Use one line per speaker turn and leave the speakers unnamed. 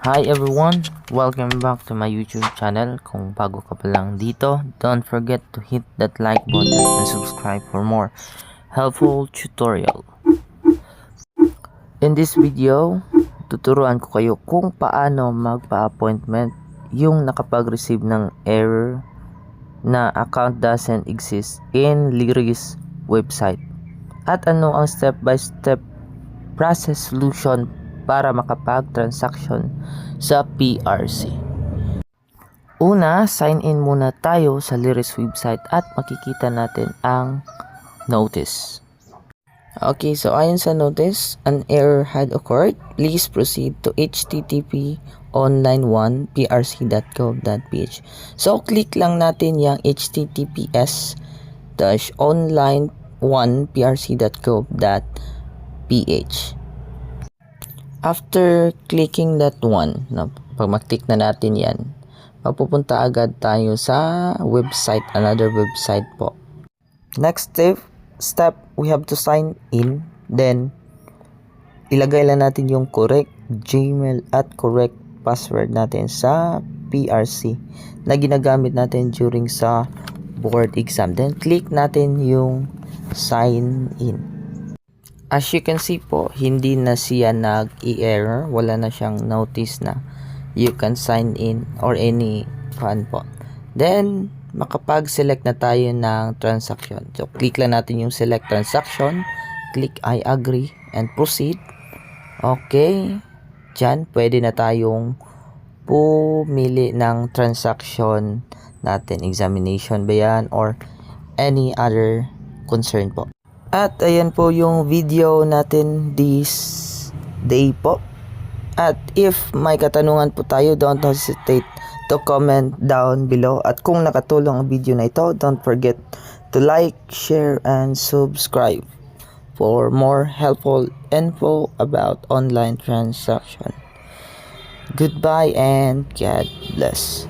Hi everyone! Welcome back to my YouTube channel. Kung bago ka pa lang dito, don't forget to hit that like button and subscribe for more helpful tutorial. In this video, tuturuan ko kayo kung paano magpa-appointment yung nakapag-receive ng error na account doesn't exist in Lyris website. At ano ang step-by-step process solution para makapag-transaction sa PRC. Una, sign in muna tayo sa Lyris website at makikita natin ang notice. Okay, so ayon sa notice, an error had occurred. Please proceed to http online1prc.gov.ph. So, click lang natin yung https dash online1prc.gov.ph. After clicking that one, no, pag mag-click na natin yan, mapupunta agad tayo sa website, another website po. Next step, step, we have to sign in. Then, ilagay lang natin yung correct Gmail at correct password natin sa PRC na ginagamit natin during sa board exam. Then, click natin yung sign in. As you can see po, hindi na siya nag-error. Wala na siyang notice na you can sign in or any fan po. Then, makapag-select na tayo ng transaction. So, click lang natin yung select transaction. Click I agree and proceed. Okay. Diyan, pwede na tayong pumili ng transaction natin. Examination ba yan or any other concern po. At ayan po yung video natin this day po. At if may katanungan po tayo, don't hesitate to comment down below. At kung nakatulong ang video na ito, don't forget to like, share, and subscribe for more helpful info about online transaction. Goodbye and God bless.